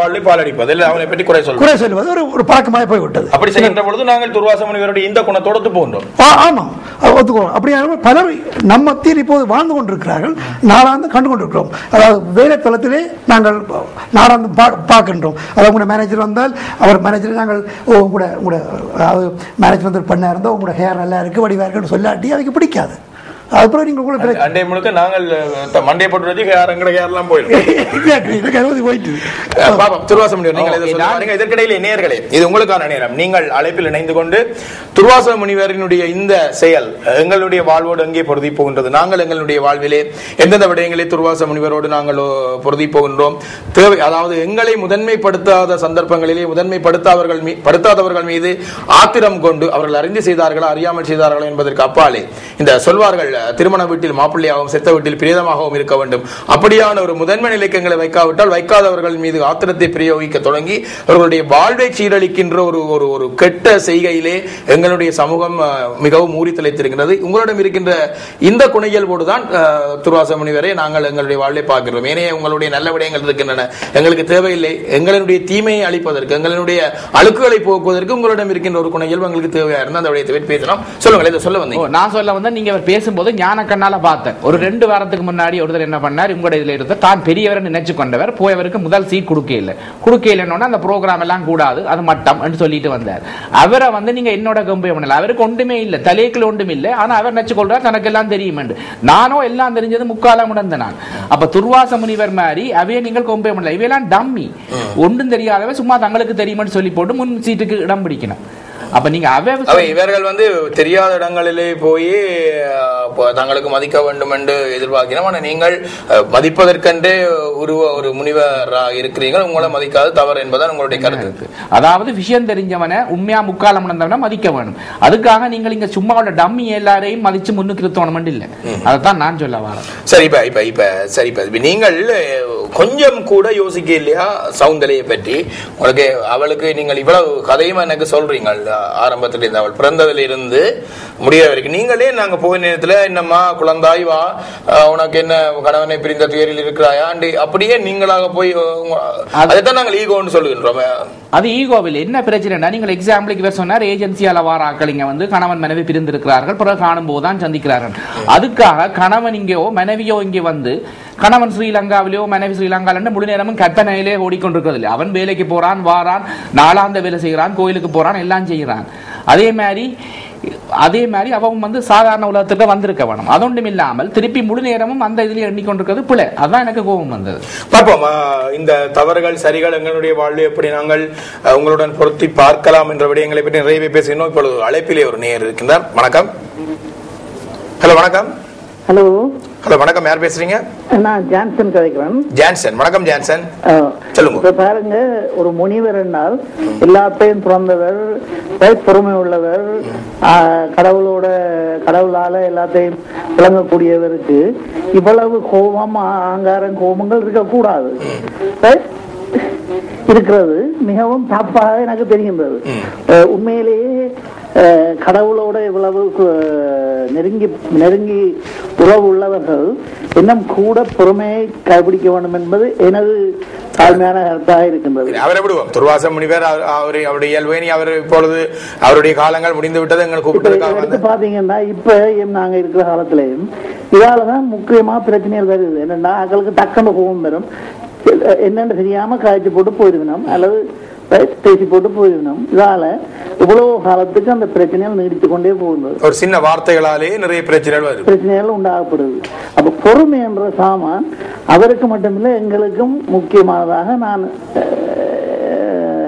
வாழ்வை பாலடிப்பது. இல்லை அவனை பற்றி குறை சொல்வது. குறை சொல்வது. ஒரு ஒரு பழக்கமாக போய்விட்டது. அப்படி செய்கின்ற பொழுது நாங்கள் துர்வாச முனிவருடைய இந்த குணத்தோடு போன்றோம் ஆமாம் ஒத்துக்கிறோம் அப்படியான பலர் நம்ம மத்தியில் இப்போது வாழ்ந்து கொண்டிருக்கிறார்கள். நாளாந்து கண்டு கொண்டிருக்கிறோம். அதாவது வேலை தளத்திலே நாங்கள் நாளாந்து பார்க்கின்றோம். அதாவது உங்களோட மேனேஜர் வந்தால் அவர் மேனேஜர் நாங்கள் உங்களோட உங்களோட அதாவது மேனேஜ்மெண்ட் பண்ண இருந்தால் உங்களோட ஹேர் நல்லா இருக்கு வடிவா இருக்குன்னு சொல்லாட்டி அதுக்கு பிடிக்காது. அதுக்கப்புறம் நீங்கள் கூட அண்டை முழுக்க நாங்கள் அஹ், மண்டையை போட்டு எங்கட ஹேர்லாம் போயிடும் போயிட்டு. பாப்போம். துர்வாச முனிவர் நீங்கள் இதற்கிடையிலே நேர்களே இது உங்களுக்கான நேரம். நீங்கள் அழைப்பில் இணைந்து கொண்டு துர்வாச முனிவரினுடைய இந்த செயல் எங்களுடைய வாழ்வோடு எங்கே பொருதி போகின்றது? நாங்கள் எங்களுடைய வாழ்விலே எந்தெந்த விடயங்களை துர்வாச முனிவரோடு நாங்கள் பொருதி போகின்றோம்? தேவை அதாவது எங்களை முதன்மைப்படுத்தாத சந்தர்ப்பங்களிலே முதன்மைப்படுத்தாதவர்கள் படுத்தாதவர்கள் மீது ஆத்திரம் கொண்டு அவர்கள் அறிந்து செய்தார்களா அறியாமல் செய்தார்களா என்பதற்கு அப்பாலே இந்த சொல்வார்கள் திருமண வீட்டில் மாப்பிள்ளையாகவும் செத்த வீட்டில் பிரேதமாகவும் இருக்க வேண்டும். அப்படியான ஒரு முதன்மை நிலைக்கு வைக்காவிட்டால் வைக்காதவர்கள் மீது ஆத்திரத்தை பிரயோகிக்க தொடங்கி அவர்களுடைய வாழ்வை சீரழிக்கின்ற ஒரு ஒரு ஒரு கெட்ட செய்கையிலே எங்களுடைய சமூகம் மிகவும் ஊறி தலைத்திருக்கிறது உங்களிடம் இருக்கின்ற இந்த குணையல்போடு தான் துருவாசமணி வரை நாங்கள் எங்களுடைய வாழ்வை பார்க்கிறோம். ஏனே உங்களுடைய நல்ல விடயங்கள் இருக்கின்றன. எங்களுக்கு தேவையில்லை. எங்களுடைய தீமையை அழிப்பதற்கு எங்களுடைய அழுக்குகளை போக்குவதற்கு உங்களிடம் இருக்கின்ற ஒரு குணையல் எங்களுக்கு தேவையா இருந்தால் அந்த விடயத்தை பேசலாம் சொல்லுங்கள் இதை சொல்ல வந்தீங்க. நான் சொல்ல வந்தா நீங்க அவர் பேசும்போது ஞான கண்ணால பார்த்தேன். ஒரு ரெண்டு வாரத்துக்கு முன்னாடி ஒருத்தர் என்ன பண்ணார் உங்களோட இதுல இருந்த தான் பெரியவர் நினைச்சு கொண்டவர் போயவருக்கு முதல் சீட் கொடுக்க இல்லை. கொடுக்க இல்லைன்னா அந்த ப்ரோக்ராம் எல்லாம் கூடாது அது மட்டம் சொல்லிட்டு வந்தார். அவரை வந்து நீங்க என்னோட கம்பேர் பண்ணல அவருக்கு ஒன்றுமே இல்லை தலைக்குள்ள ஒன்றும் இல்லை. ஆனா அவர் நினைச்சு கொள்றார் தனக்கு எல்லாம் தெரியும் என்று. நானோ எல்லாம் தெரிஞ்சது முக்காலம் உணர்ந்த நான். அப்ப துர்வாச முனிவர் மாதிரி அவைய நீங்கள் கம்பேர் பண்ணல இவையெல்லாம் டம்மி ஒன்றும் தெரியாதவ சும்மா தங்களுக்கு தெரியுமென்னு சொல்லி போட்டு முன் சீட்டுக்கு இடம் பிடிக்கணும். அப்ப நீங்க அவ இவர்கள் வந்து தெரியாத இடங்களிலே போய் தங்களுக்கு மதிக்க வேண்டும் என்று எதிர்பார்க்கிறோம். ஆனால் நீங்கள் மதிப்பதற்கென்றே உருவ ஒரு முனிவராக இருக்கிறீர்கள். உங்களை மதிக்காது தவறு என்பதுதான் உங்களுடைய கருத்து. அதாவது விஷயம் தெரிஞ்சவனை உண்மையா முக்காலம் உணர்ந்தவனை மதிக்க வேணும். அதுக்காக நீங்கள் இங்க சும்மா உள்ள டம்மி எல்லாரையும் மதிச்சு முன்னுக்கு நிறுத்தணும் இல்ல. அதைத்தான் நான் சொல்ல வரேன். சரி இப்ப இப்ப இப்ப சரி இப்ப. நீங்கள் கொஞ்சம் கூட யோசிக்க இல்லையா சௌந்தரியை பற்றி? உங்களுக்கு அவளுக்கு நீங்கள் இவ்வளவு கதையும் எனக்கு சொல்றீங்க ஆரம்பத்துல இருந்து அவள் பிறந்ததுல இருந்து முடிய வரைக்கும். நீங்களே நாங்க போய் நேரத்துல என்னம்மா குழந்தாய் வா. உனக்கு என்ன கணவனை பிரிந்த துயரில் இருக்கிறாயா? அப்படியே நீங்களாக போய் அதைத்தான் நாங்கள் ஈகோன்னு சொல்லுகின்றோம் அது ஈகோவில் என்ன பிரச்சனைனா நீங்கள் எக்ஸாம்பிளுக்கு இவர் சொன்னார் ஏஜென்சியால வார ஆக்களிங்க வந்து கணவன் மனைவி பிரிந்திருக்கிறார்கள். பிறகு காணும் போதுதான் சந்திக்கிறார்கள் அதுக்காக கணவன் இங்கேயோ மனைவியோ இங்கே வந்து கணவன் ஸ்ரீலங்காவிலேயோ மனைவி ஸ்ரீலங்காவில முழு நேரமும் கற்பனையிலே ஓடிக்கொண்டிருக்கிறது அவன் வேலைக்கு போறான் வாரான் நாளாந்த வேலை செய்கிறான் கோயிலுக்கு போறான் எல்லாம் செய்கிறான். அதே மாதிரி அதே மாதிரி அவன் வந்து சாதாரண உலகத்துக்கு வந்திருக்க வேணும். அதொன்றும் இல்லாமல் திருப்பி முழு நேரமும் அந்த இதுல எண்ணிக்கொண்டிருக்கிறது பிள்ளை அதான் எனக்கு கோபம் வந்தது. பார்ப்போம். இந்த தவறுகள் சரிகள் எங்களுடைய வாழ்வு எப்படி நாங்கள் உங்களுடன் பொருத்தி பார்க்கலாம் என்ற விடயங்களை பற்றி நிறையவே பேசினோம். இப்பொழுது அழைப்பிலே ஒரு நேர் இருக்கின்றார். வணக்கம். ஹலோ வணக்கம். ஹலோ. ஹலோ வணக்கம். யார் பேசுறீங்க? நான் ஜான்சன் கதைக்கிறேன் ஜான்சன். வணக்கம் ஜான்சன். சொல்லுங்க. இப்ப பாருங்க ஒரு முனிவர் என்றால் எல்லாத்தையும் பிறந்தவர் அஹ், பொறுமை உள்ளவர் கடவுளோட கடவுளால எல்லாத்தையும் விளங்கக்கூடியவருக்கு இவ்வளவு கோபம் அகங்காரம் கோபங்கள் இருக்கக்கூடாது. இருக்கிறது மிகவும் தப்பாக எனக்கு தெரிகின்றது. உண்மையிலேயே கடவுளோட இவ்வளவு நெருங்கி நெருங்கி உறவு உள்ளவர்கள் இன்னும் கூட பொறுமையை கடைபிடிக்க வேண்டும் என்பது எனது தாழ்மையான கருத்தாக இருக்கின்றது. அவரை விடுவோம். துர்வாச முனிவர் அவர் அவரை அவருடைய இயல்பேனி அவர் இப்பொழுது அவருடைய காலங்கள் முடிந்து விட்டது எங்களை இப்ப கூப்பிட்டதுக்காக எடுத்து வந்து பாத்தீங்கன்னா இப்ப நாங்க இருக்கிற காலத்திலையும் இதாலதான் முக்கியமா பிரச்சனைகள் வருது. என்னன்னா அவங்களுக்கு டக்குன்னு கோபம் வரும். என்னன்னு தெரியாம காய்ச்சி போட்டு போயிருக்கணும் அல்லது பேசி போட்டு போயிருக்கணும். இதால இவ்வளவு காலத்துக்கு அந்த பிரச்சனைகள் நீடித்து கொண்டே போகுது ஒரு சின்ன வார்த்தைகளாலே நிறைய பிரச்சனைகள் பிரச்சனைகள் உண்டாகப்படுது. அப்ப பொறுமை என்ற சாமான் அவருக்கு மட்டுமில்லை எங்களுக்கும் முக்கியமானதாக நான்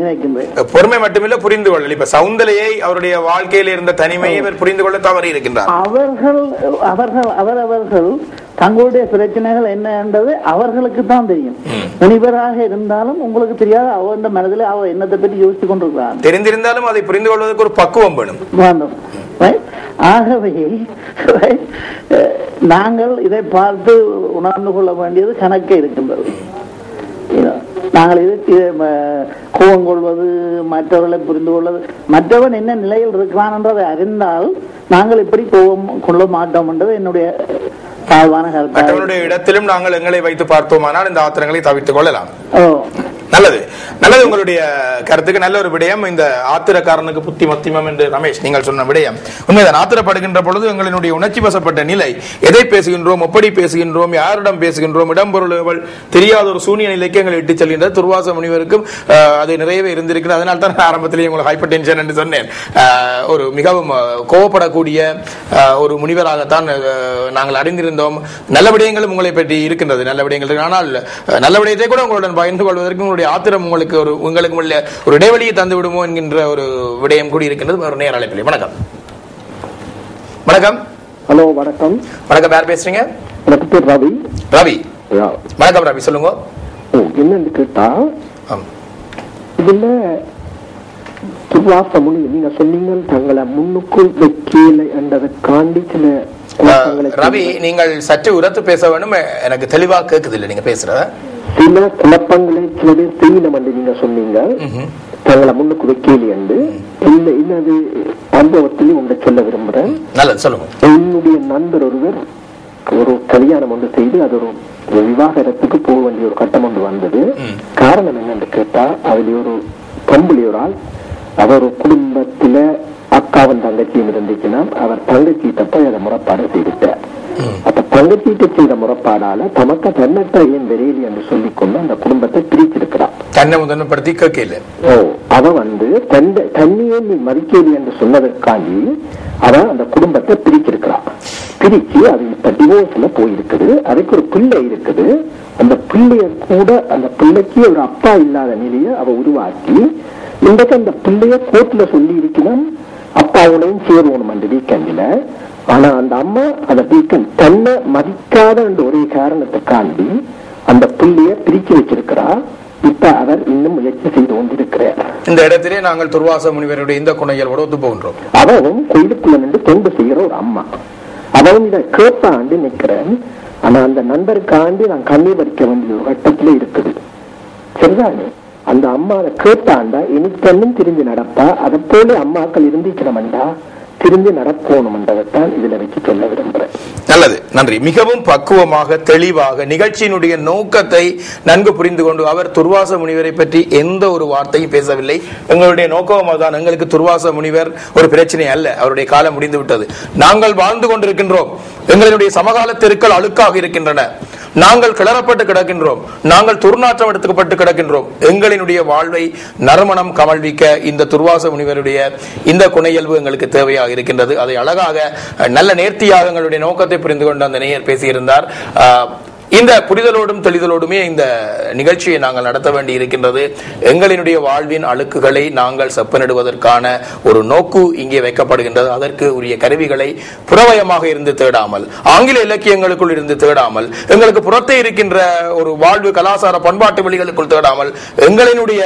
நினைக்கின்றேன். பொறுமை மட்டுமில்ல புரிந்து கொள்ளல். இப்ப சவுந்தலையை அவருடைய வாழ்க்கையில் இருந்த தனிமையை புரிந்து கொள்ள தவறி இருக்கின்றார் அவர்கள் அவர்கள் அவரவர்கள் தங்களுடைய பிரச்சனைகள் என்ன என்றது அவர்களுக்கு தான் தெரியும் முனிவராக இருந்தாலும் உங்களுக்கு தெரியாது அவன் மனதில் அவ என்னத்தை பற்றி யோசித்துக் கொண்டிருக்கிறான் தெரிந்திருந்தாலும் அதை புரிந்து கொள்வதற்கு ஒரு பக்குவம் வேணும்? ஆகவே நாங்கள் இதை பார்த்து உணர்ந்து கொள்ள வேண்டியது கணக்கே இருக்கின்றது. நாங்கள் இது கோபம் கொள்வது மற்றவர்களை புரிந்து கொள்வது மற்றவன் என்ன நிலையில் இருக்கிறான் என்றதை அறிந்தால் நாங்கள் இப்படி கோபம் கொள்ள மாட்டோம் என்றது என்னுடைய தாழ்வான மற்றவருடைய இடத்திலும் நாங்கள் எங்களை வைத்து பார்த்தோமானால் இந்த ஆத்திரங்களை தவிர்த்துக் கொள்ளலாம். நல்லது. நல்லது உங்களுடைய கருத்துக்கு நல்ல ஒரு விடயம். இந்த ஆத்திரக்காரனுக்கு புத்தி மத்திமம் என்று ரமேஷ் நீங்கள் சொன்ன விடயம். உண்மைதான் ஆத்திரப்படுகின்ற பொழுது எங்களினுடைய உணர்ச்சி வசப்பட்ட நிலை எதை பேசுகின்றோம் எப்படி பேசுகின்றோம் யாரிடம் பேசுகின்றோம் இடம்பொருள் தெரியாத ஒரு சூனிய நிலைக்கு எங்களை இட்டுச் செல்கின்ற துர்வாச முனிவருக்கும் அது நிறையவே இருந்திருக்கிறது. அதனால தான் நான் ஆரம்பத்திலேயே உங்களுக்கு ஹைப்பர் டென்ஷன் என்று சொன்னேன். ஒரு மிகவும் கோவப்படக்கூடிய ஆஹ், ஒரு முனிவராகத்தான் நாங்கள் அறிந்திருந்தோம். நல்ல விடயங்களும் உங்களை பற்றி இருக்கின்றது நல்ல விடயங்கள் ஆனால் நல்ல விடயத்தை கூட உங்களுடன் பகிர்ந்து கொள்வதற்கு உங்களுடைய ஆத்திரம் உங்களுக்கு ஒரு உங்களுக்கு உள்ள ஒரு இடைவெளியை தந்து விடுமோ என்கின்ற ஒரு விடயம் கூடி இருக்கின்றது. ஒரு நேர அழைப்பிலே. வணக்கம். வணக்கம். ஹலோ வணக்கம். வணக்கம். யார் பேசுறீங்க? ரவி. ரவி. வணக்கம் ரவி. சொல்லுங்க. என்னன்னு கேட்டா. இதுல துர்வாச முனி நீங்க சொன்னீங்க தங்களை முன்னுக்குள் வைக்கல என்றதற்காண்டி சில ரவி நீங்கள் சற்று உரத்து பேச வேண்டும் எனக்கு தெளிவா கேக்குது இல்லை நீங்க பேசுற. சில குழப்பங்களை சில பேர் செய்யணும் என்று நீங்க சொன்னீங்க. தங்களை முன்னுக்கு வைக்கல என்று. இல்ல இன்னது அனுபவத்திலே உங்களை சொல்ல விரும்புறேன். என்னுடைய நண்பர் ஒருவர் ஒரு கல்யாணம் ஒன்று செய்து அது ஒரு விவாகரத்துக்கு போக வேண்டிய ஒரு கட்டம் ஒன்று வந்தது. காரணம் என்னன்னு கேட்டா அதுல ஒரு பொம்பளை ஒரு ஆள் அவர் ஒரு குடும்பத்துல அக்காவும் தங்கச்சியும் இருந்துச்சுன்னா அவர் தங்கச்சிட்ட போய் அதை முறைப்பாடு அப்ப தங்கச்சிட்ட செய்த முறைப்பாடால தமக்க தன்னட்ட ஏன் விரையில் என்று சொல்லிக்கொண்டு அந்த குடும்பத்தை பிரிச்சிருக்கிறார் தன்னை முதன்மைப்படுத்தி கேட்கல. ஓ அவ வந்து தந்த தண்ணியை நீ மதிக்கேவி என்று சொன்னதற்காண்டி அவ அந்த குடும்பத்தை பிரிச்சிருக்கிறான் பிரிச்சு அது இப்ப டிவோர்ஸ்ல போயிருக்குது அதுக்கு ஒரு பிள்ளை இருக்குது. அந்த பிள்ளைய கூட அந்த பிள்ளைக்கு ஒரு அப்பா இல்லாத நிலையை அவ உருவாக்கி இன்றைக்கு அந்த பிள்ளைய கோர்ட்ல சொல்லி இருக்கணும் அப்பாவுடையும் சேருவணும் அந்த வீக்கெண்ட்ல ஆனா அந்த அம்மா அந்த வீக்கெண்ட் தன்னை மதிக்காத என்ற ஒரே காரணத்துக்காண்டி அந்த பிள்ளைய பிரிச்சு வச்சிருக்கிறா. இப்ப அவர் இன்னும் முயற்சி செய்து கொண்டிருக்கிறார். இந்த இடத்திலே நாங்கள் துர்வாச முனிவருடைய இந்த குணையலோடு ஒத்து போகின்றோம். அவவும் கோயிலுக்குள்ள நின்று தொண்டு செய்யற ஒரு அம்மா. அவன் இதை கேட்பாண்டு நிக்கிறேன் ஆனா அந்த நண்பருக்காண்டி நான் கண்ணீர் வடிக்க வேண்டிய ஒரு கட்டத்துல இருக்குது. சரிதானே? அந்த அம்மா அதை கேட்டாண்டா இனித்தன்னும் திரும்பி நடப்பா. அதை போல அம்மாக்கள் இருந்திக்கிறமண்டா திரும்பி நடக்கணும்ன்றதைத்தான் இதுல வச்சு சொல்ல விரும்புறேன் நல்லது. நன்றி. மிகவும் பக்குவமாக தெளிவாக நிகழ்ச்சியினுடைய நோக்கத்தை நன்கு புரிந்து கொண்டு அவர் துர்வாச முனிவரை பற்றி எந்த ஒரு வார்த்தையும் பேசவில்லை. எங்களுடைய நோக்கம் தான் எங்களுக்கு துர்வாச முனிவர் ஒரு பிரச்சனை அல்ல. அவருடைய காலம் முடிந்து விட்டது நாங்கள் வாழ்ந்து கொண்டிருக்கின்றோம். எங்களுடைய சமகால தெருக்கள் அழுக்காக இருக்கின்றன. நாங்கள் கிளறப்பட்டு கிடக்கின்றோம். நாங்கள் துர்நாற்றம் எடுத்துக்கப்பட்டு கிடக்கின்றோம். எங்களினுடைய வாழ்வை நறுமணம் கமழ்விக்க இந்த துர்வாச முனிவருடைய இந்த குணையல்வு எங்களுக்கு தேவையாக இருக்கின்றது. அதை அழகாக நல்ல நேர்த்தியாக எங்களுடைய நோக்கத்தை புரிந்து கொண்டு அந்த நேயர் பேசியிருந்தார். இந்த புரிதலோடும் தெளிதலோடுமே இந்த நிகழ்ச்சியை நாங்கள் நடத்த வேண்டி இருக்கின்றது எங்களினுடைய வாழ்வின் அழுக்குகளை நாங்கள் செப்பனிடுவதற்கான ஒரு நோக்கு இங்கே வைக்கப்படுகின்றது. அதற்கு உரிய கருவிகளை புறவயமாக இருந்து தேடாமல் ஆங்கில இலக்கியங்களுக்குள் இருந்து தேடாமல் எங்களுக்கு புறத்தே இருக்கின்ற ஒரு வாழ்வு கலாச்சார பண்பாட்டு வழிகளுக்குள் தேடாமல் எங்களினுடைய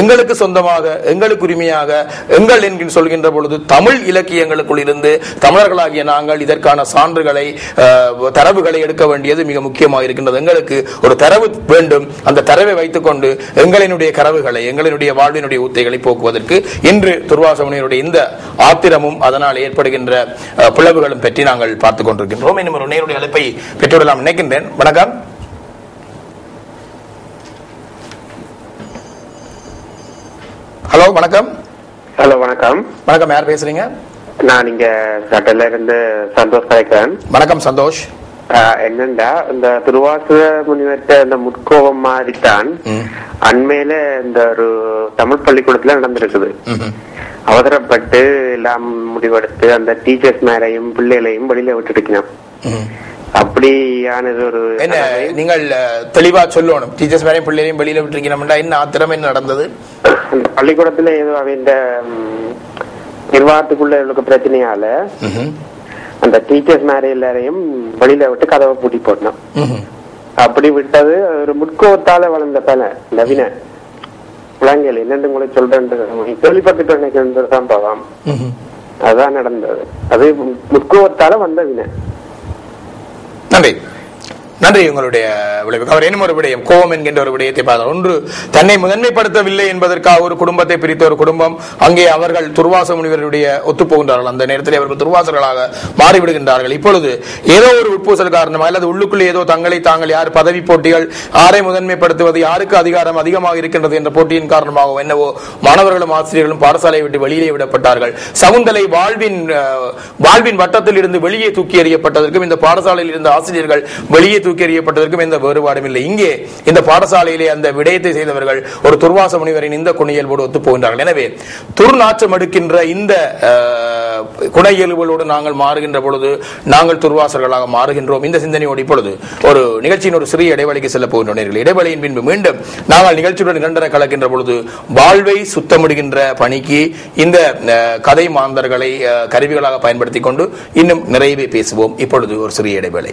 எங்களுக்கு சொந்தமாக எங்களுக்கு உரிமையாக எங்கள் என்கின்ற சொல்கின்ற பொழுது தமிழ் இலக்கியங்களுக்குள் இருந்து தமிழர்களாகிய நாங்கள் இதற்கான சான்றுகளை அஹ், தரவுகளை எடுக்க வேண்டியது மிக முக்கியமாக இருக்கின்றது. எங்களுக்கு ஒரு தரவு வேண்டும். அந்த தரவை வைத்துக்கொண்டு எங்களினுடைய கரவுகளை எங்களினுடைய வாழ்வினுடைய ஊத்தைகளை போக்குவதற்கு இன்று துர்வாசமுனியருடைய இந்த ஆத்திரமும் அதனால் ஏற்படுகின்ற பிளவுகளும் பற்றி நாங்கள் பார்த்துக் கொண்டிருக்கின்றோம். இன்னும் ஒரு நேருடைய அழைப்பை பெற்றுவிடலாம். நினைக்கின்றேன். வணக்கம். ஹலோ வணக்கம். ஹலோ வணக்கம். வணக்கம். யார் பேசுறீங்க? நான் இங்க சட்டல இருந்து சந்தோஷ் கலைக்கிறேன் வணக்கம் சந்தோஷ். என்னண்டா இந்த துருவாச முனிவர்கிட்ட இந்த முட்கோபம் மாதிரிதான் ம். அண்மையில இந்த ஒரு தமிழ் பள்ளிக்கூடத்துல நடந்திருக்குது. அவசரப்பட்டு எல்லாம் முடிவெடுத்து அந்த டீச்சர்ஸ் மேலையும் பிள்ளைகளையும் வெளியில விட்டுடுக்கணும் ம்ஹும். அப்படியானது ஒரு என்ன நீங்கள் தெளிவா சொல்லணும் டீச்சர்ஸ் மேலே பிள்ளைகளையும் வெளியில விட்டுருக்கீங்கன்னா என்ன ஆத்திரம் என்ன நடந்தது பள்ளிக்கூடத்துல ஏதோ அவன் நிர்வாகத்துக்குள்ள இருக்க பிரச்சனையால. அந்த டீச்சர்ஸ் மேலே எல்லாரையும் வெளியில விட்டு கதவை பூட்டி ம்ஹும். அப்படி விட்டது ஒரு முட்கோவத்தால வளர்ந்த பல நவீன விலங்குகள் என்னென்னு உங்களுக்கு சொல்றேன் கேள்விப்பட்டுட்டு நினைக்கிற சம்பவம். அதான் நடந்தது. அது முட்கோவத்தால வந்த வினை. நன்றி. நன்றி உங்களுடைய விளைவு அவர் என்ன ஒரு விடயம் கோபம் என்கின்ற ஒரு விடயத்தை பார்த்தார். ஒன்று தன்னை முதன்மைப்படுத்தவில்லை என்பதற்காக ஒரு குடும்பத்தை பிரித்த ஒரு குடும்பம் அங்கே அவர்கள் துர்வாச முனிவருடைய ஒத்துப்போகின்றார்கள். அந்த நேரத்தில் அவர்கள் துர்வாசர்களாக மாறிவிடுகின்றார்கள். இப்பொழுது ஏதோ ஒரு உட்பூசல் காரணமாக அல்லது உள்ளுக்குள்ளே ஏதோ தங்களை தாங்கள் யார் பதவி போட்டிகள் யாரை முதன்மைப்படுத்துவது யாருக்கு அதிகாரம் அதிகமாக இருக்கின்றது என்ற போட்டியின் காரணமாக என்னவோ மாணவர்களும் ஆசிரியர்களும் பாடசாலையை விட்டு வெளியே விடப்பட்டார்கள். சவுந்தலை வாழ்வின் வாழ்வின் வட்டத்தில் இருந்து வெளியே தூக்கி எறியப்பட்டதற்கும் இந்த பாடசாலையில் இருந்த ஆசிரியர்கள் வெளியே தூக்கி தூக்கெறியப்பட்டதற்கும் எந்த வேறுபாடும் இல்லை. இங்கே இந்த பாடசாலையிலே அந்த விடயத்தை செய்தவர்கள் ஒரு துர்வாச முனிவரின் இந்த குணையல்போடு ஒத்து போகின்றார்கள் எனவே துர்நாற்றம் எடுக்கின்ற இந்த குண இயல்புகளோடு நாங்கள் மாறுகின்ற பொழுது நாங்கள் துர்வாசர்களாக மாறுகின்றோம். இந்த சிந்தனையோடு இப்பொழுது ஒரு நிகழ்ச்சியின் ஒரு சிறிய இடைவெளிக்கு செல்ல போகின்றோம் இடைவெளியின் பின்பு மீண்டும் நாங்கள் நிகழ்ச்சியுடன் இரண்டரை கலக்கின்ற பொழுது வாழ்வை சுத்தமிடுகின்ற பணிக்கு இந்த அஹ், கதை மாந்தர்களை அஹ், கருவிகளாக பயன்படுத்திக் கொண்டு இன்னும் நிறையவே பேசுவோம். இப்பொழுது ஒரு சிறிய இடைவேளை.